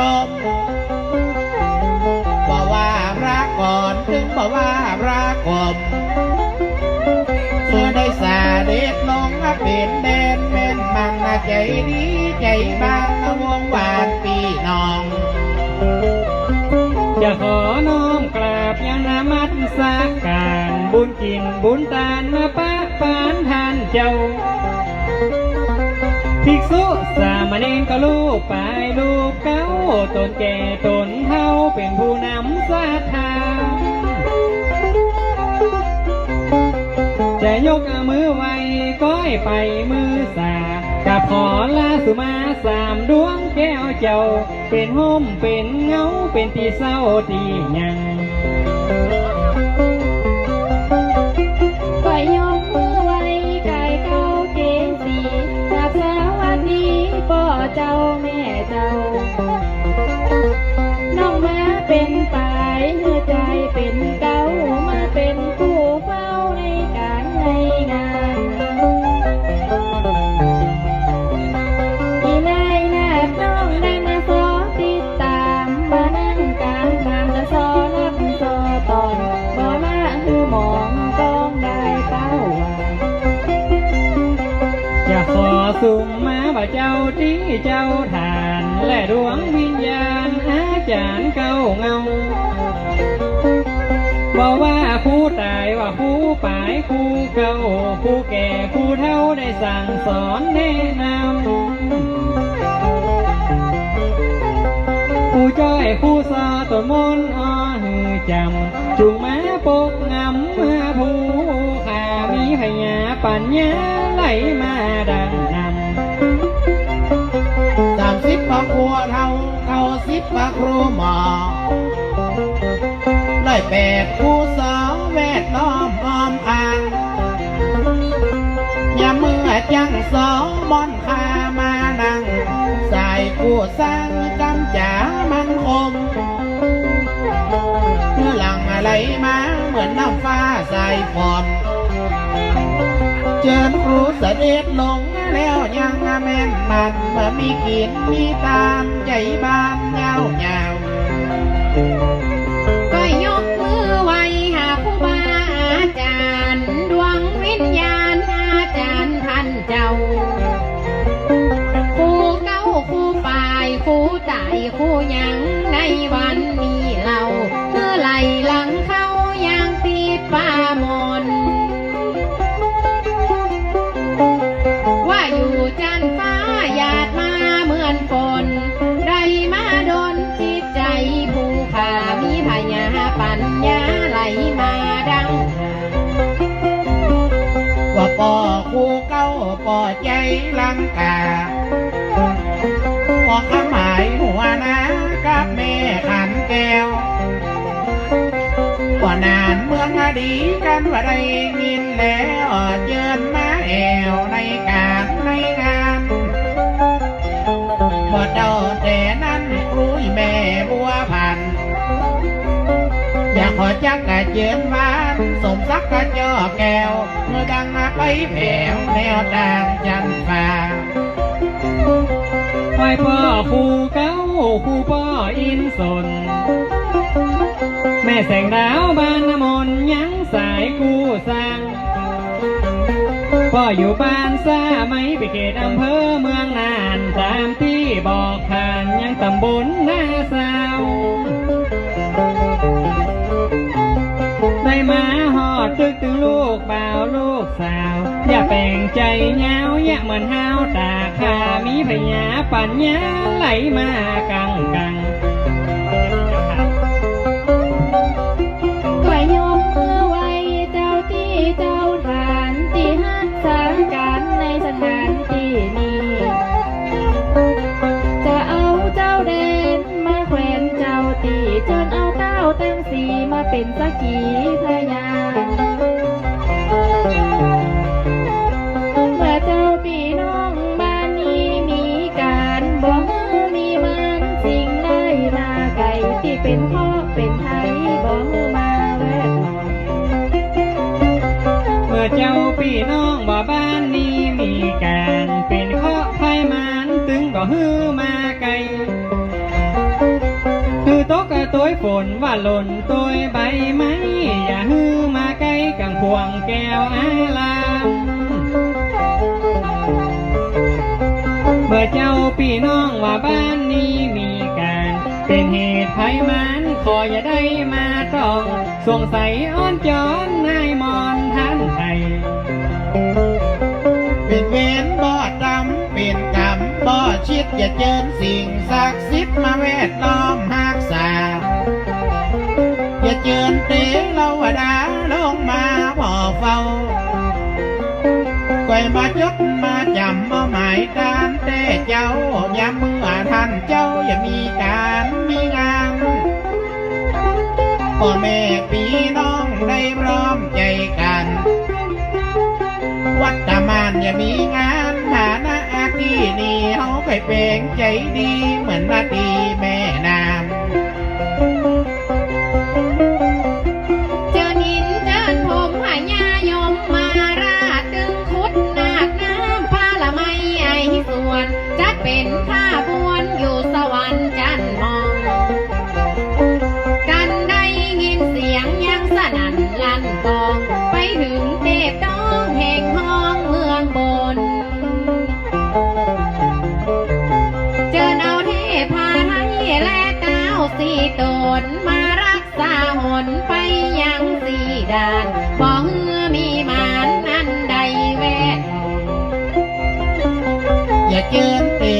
ลมบอกว่ารักก่อนถึงบอกว่ารักกบเมื่อได้สาเด็ดลงเป็นแดนเป็นมันนะใจดีใจบางนะวงหวานปีน้อง จะขอน้อมกราบยังนามัดสาการบุญกินบุญตานมาปะปานทานเจ้า ภิกษุสามเณรก็ลูกปลูกเก้าตนแก่ตนเท่าเป็นผู้นำศรัทธาจะยกมือไว้ก้อยไปมือสากับขอลาสุมาสามดวงแก้วเจ้า เป็นห่มเป็นเงาเป็นตีเศร้าตีหยัง เจ้าที่เจ้าทานและดวงวิญญาณอาจารย์เก้าเงาบอกว่าผู้ตายว่าผู้ป่ายผู้เก่าผู้แก่ผู้เฒ่าได้สั่งสอนแนะนำผู้จ้อยผู้ซอตนมนต์อ้อหือจำจุงมาปกงำมาผู้ขามีพญาปัญญาไหลมาดังนำ สิบพระครัวเท่าเท่าสิบพระครูหมอร้อยแปดผู้สาวแวดล้อมอ้อมอ่างย่าเมื่อจังสองบอนคามานั่งสายผู้สร้างกำจ๋ามันคมเมื่อหลังอะไรมาเหมือนน้ำฟ้าใส่ฝนเจิญครูเสด็จลง แล้วยังแม่นมันเมื่อมีกินมีตามใจบ้านเงาเงาก็ยกมือไหวหาครูบาอาจารย์ ดวงวิญญาณอาจารย์ท่านเจ้าคู่เก้าคู่ปายคู่ตายคู่ยังในวัน ใจลังกาป่อขมายหัวนะกับแม่ขันแก้วว่านานเมืองอดีกันว่าได้ยินแล้วเจิญมาแอวในการในงานบ่เดาแต่นั้นรู้ยแม่บัวพัน อยากขอจักกะเจิญหวานมาน ฟ้าไหวพ่อคู่เก้าคู่พ่ออินสนแม่แสงดาวบานนมนต์ยังสายกู้สร้างพ่ออยู่บ้านซาไม่ไปเขตอำเภอเมืองนานตามที่บอกผ่านยังตำบลหน้าสาวได้มาหอดตึูกบาวลูกสาว อย่าแป่งใจเงาอย่าเหมือนห้าวตาขามีพญาปัญญาไหลมากังกังกวยยมเมื่อไวเจ้าที่เจ้าฐานที่หักษาการในสถานที่นีจะเอาเจ้าเดนมาแขวนเจ้าตีจนเอาเต้าตงสีมาเป็นสกีพ ฮือมาไกลคือตกกระตัวฝนว่าหล่นตัวใบไม้อย่าฮือมาไกลกังพวงแก้วอาลามเมื่อเจ้าพี่น้องว่าบ้านนี้มีการ เป็นเหตุภัยมันขออย่าได้มาต้องสงสัยอ้อนจอนนายมอน อย่าเจิญสิ่งศักดิ์สิทธิ์มาแวดล้อมหักษาอย่าเจิญเตลาวดาลงมาบ่เฝ้าก่อยมาจดมาจำมาหมายการแต่เจ้าอย่าเมื่อท่านเจ้าอย่ามีการมีงานพ่อแม่พี่น้องได้พร้อมใจกัน วัดตามานอย่ามีงานฐานะที่นี่เขา เคยเป็นใจดีเหมือนนาตีแม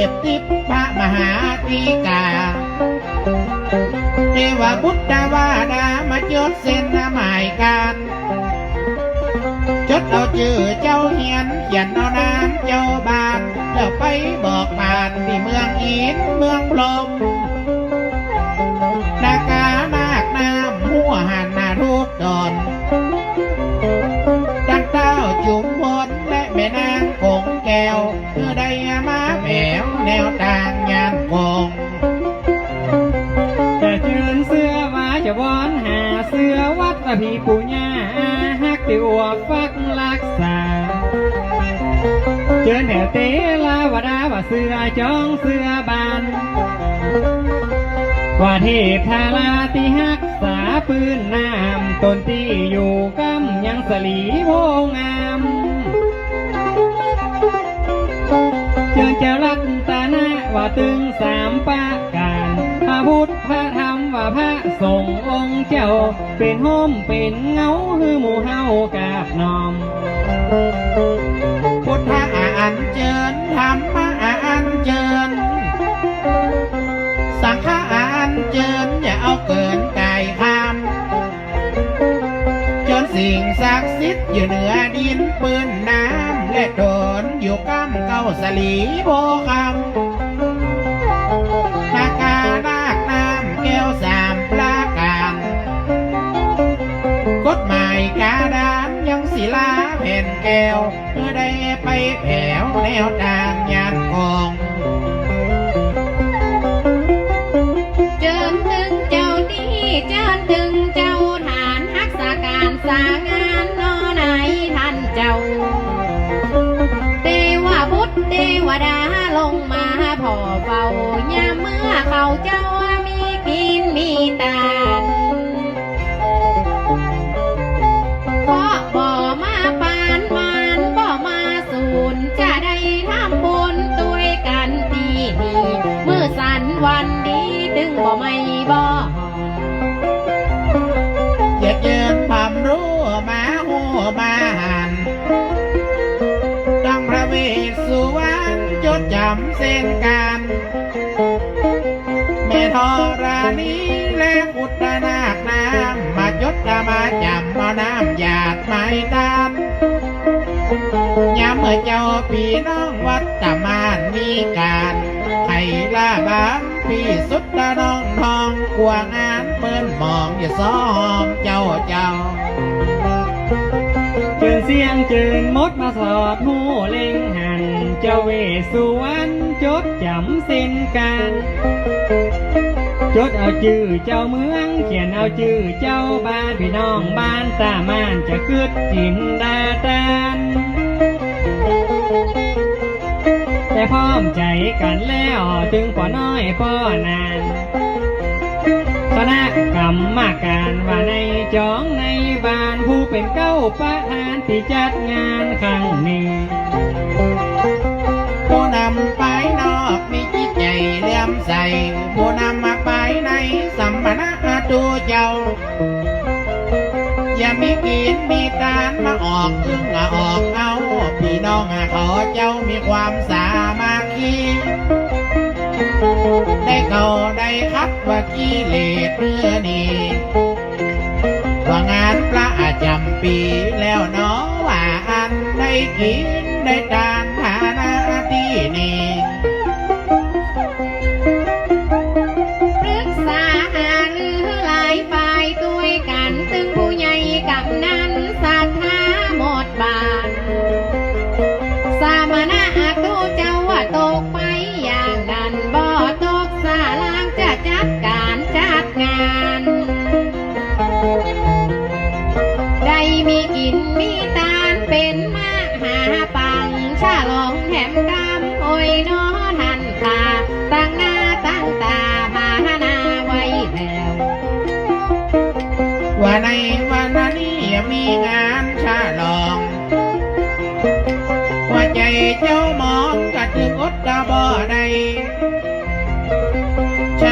พทิพพระมหาตีกา เทวบุตรวาดามาจดเส้นหมายการจดเอาชื่อเจ้าเฮียนเขียนเอานามเจ้าบานแล้วไปบอกบานที่เมืองอินเมืองพรหม พระพีปุญญาฮักติอวฟักรักษาเชิญแถวเตลาวดาว่าเสือจองเสือบานว่าเทพทาราติฮักษาปืนน้ำตนที่อยู่กำยังสลีโพงามเชิญเจ้ารัตตานะว่าตึงสามปะการพระพุทธพระธรรม ว่าพระสงฆ์องค์เจ้า เป็นโฮมเป็นเงาคือหมู่เฮากาบนอม พุทธะอันเจิญธรรมะอันเจิญ สังฆะอันเจิญอย่าเอาเกินกายคำจนสิ่งศักดิ์สิทธิ์อยู่เหนือดินปืนน้ำและโดนอยู่ก้ำเก้าสลีโบคำ แก้วเพื่อได้ไปแผ่วแนวทางยานกองเจิญถึงเจ้าดีเจิญถึงเจ้าฐานฮักษาการสางานนอไหนท่านเจ้า เทวบุตรเทวดาลงมาพอเฝ้ายามเมื่อเขาเจ้ามีกินมีตานำเส้นการแม่ธรณีและพุทธนาคน้ำมาจดมาจำเอาน้ำหยาดไม้ตามยามเมื่อเจ้าพี่น้องวัดตะมานมีการไข่ลาบานพี่สุดตาน้องทองกวางานเปิ้นมองอย่าซ้อมเจ้าเจ้าเจินเสียงเจินมดมาสอดหูเล็งหัน เจ้าเวสุวรรณจดจำเส้นการจดเอาชื่อเจ้าเมือง เขียนเอาชื่อเจ้าบ้านพี่น้องบ้านตามานจะกึดจินดาดานแต่พร้อมใจกันแล้วถึงพอน้อยพอนานคณะกรรมการว่าในจองในบ้านผู้เป็นเก้าประธานที่จัดงานครั้งนี้ำไปนอกมีจิตใจเลื่อมใสผู้นำมาไปในสัมมนาดูเจ้า อย่ามีกินมีการมาออกอึ้งออกเอาพี่น้องเขาเจ้ามีความสามัคคีได้เขาได้คัดว่ากิเลสเมื่อนี้ว่างานพระจำปีแล้วเนาะว่าอันได้กินได้ทาน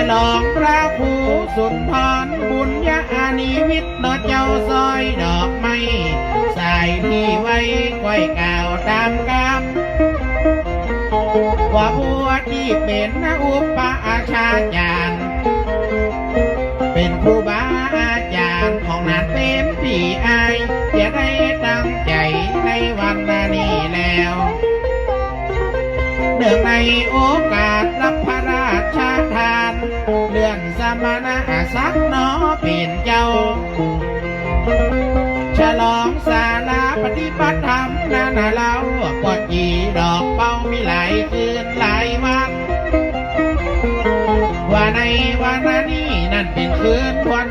ฉลองพระภูสุนทรบุญญาอานิวิทย์นอเจ้าซอยดอกไม้ใสายที่ไว้ก้อยก่าวตามกรรมว่าบัวที่เป็นนอุปอาชาจารย์เป็นครูบาอาจารย์ของนันเป็นพี่อายจะได้ตั้งใจในวันนี้แล้วเนื่องในโอกาส มณะสักดิ์หนอเป็นเจ้า ฉลองสาลาปฏิบัติธรรมนานาเล่าปอดจีดอกเป้ามีหลายคืนหลายวัน ว่าในวันนี้นั่นเป็นคืนวัน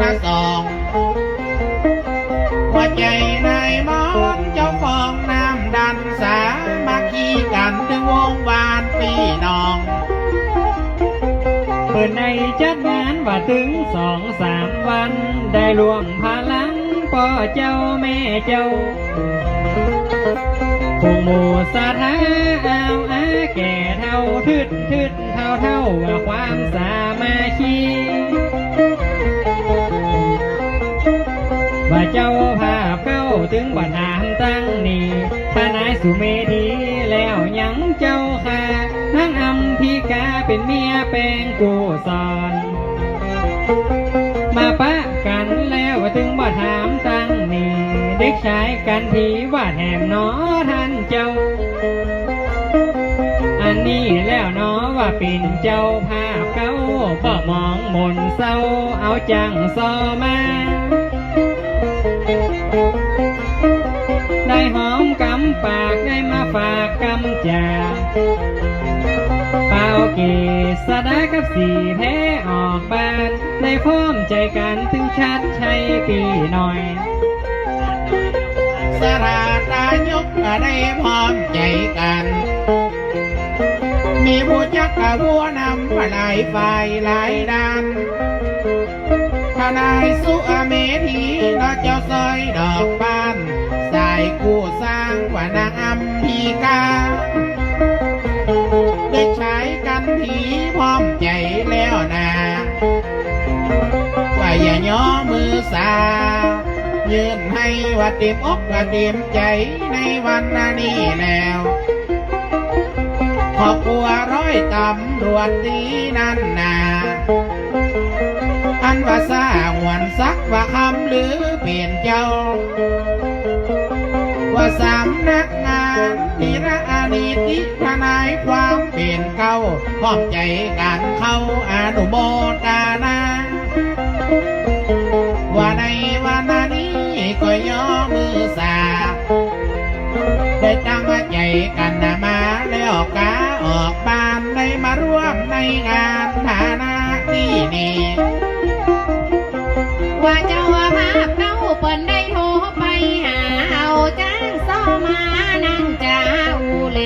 เปิดในจัดงานว่าถึงสองสามวัน ได้รวมพลังพ่อเจ้าแม่เจ้าผู้หมูสาธาเอาอาแก่เท่าทึดทึดเท่าเท่าความสามัคคีว่าเจ้าภาพเข้าถึงบัดนา แปลงกูสอนมาปะกันแล้วถึงบัดถามตั้งนี้เด็กชายกันทีว่าแถมหนอท่านเจ้า อันนี้แล้วนาะว่าเป็นเจ้าภาพเขาบ่มองมนเศร้าเอาจังซอมาได้หอมกำปากได้มาฝากกำจา เกสดากับสีแพ้ออกบานได้พร้อมใจกันถึงชัดชัยปีหน่อย สราตายกได้พร้อมใจกัน มีผู้จักกะบัวนำหลายฝ่ายหลายด้านทนายสุอเมธีนอเจ้าซอยดอกบานสายกู้สร้างว่านางอัมพีกาได้ใช้ อย่าย่อมือสายืนให้ว่าเต็มอกว่าเต็มใจในวันนี้แล้วขอบครัวร้อยตำรวจตีนั่นนาอันว่าสางวันสักว่าคำหรือเปลี่ยนเจ้า ว่าสำนักงานนิระอานิติทนายความเปลี่ยนเก่าพร้อมใจกันเข้าอนุโมทนา ว่าในวันนี้ก็ย่อมือสาได้ตั้งใจกันมาแล้วกาออกบ้านในมาร่วมในงานฐานะที่นี่ว่าเจ้าภาพเต้าเปิ่นได้โทรไปหาเอาจ้างซ้อมานั่งจ้าอูเล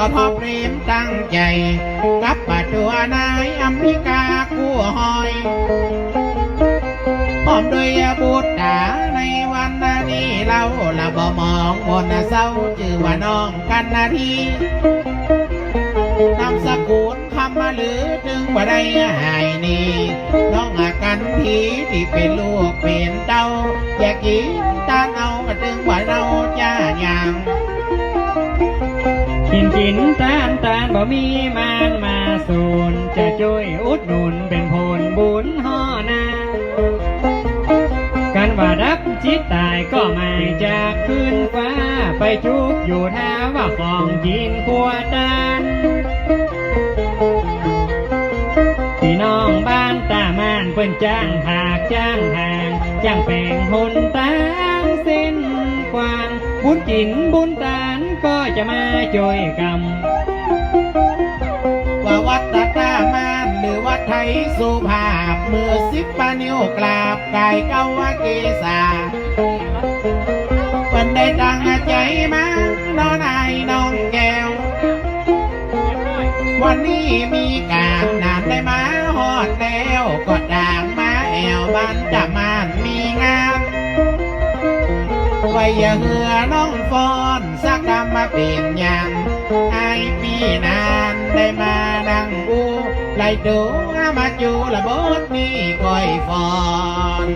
ธีสอเปรมตั้งใจ กับปัจจุนายอัมพิกากู้หอยพร้อมด้วยบุตรดาในวันนี้เราละบ่มองบนเศร้าชื่อว่าน้องกันนาทีนามสกุลคำมาหรือจึงบ่าได้หายนี่น้องอากันทีที่เป็นลูกเป็นเต้าอยากกินตาเอาก็จึงว่าเราจ้าอย่าง กินตานตานบ่มีมานมาสูนจะช่วยอุดหนุนเป็นผลบุญห่อหนากันว่ารับจิตตายก็ไม่จากขึ้นฟ้า ไปจุกอยู่ท่าว่าฟองกินขัวตานพี่น้องบ้านตามานเปิ้นจ้างหากจ้างหางจ้างแปลงหนตางเส้นกว้างบุญกินบุญตา จะมาช่วยกำว่าวัดตาตามานหรือวัดไทยสุภาพมือสิบปานิ้วกราบกายเก้าวาเกษาเป็นได้ตั้งใจมาน้องนายน้องแก้ว วันนี้มี ว้อย่าเหือน้องฟอนสักกรรมาเป็นอย่างไอปีนานได้มานั่งอูไล่ดูมาจูละบดนี่ก้อยฟอน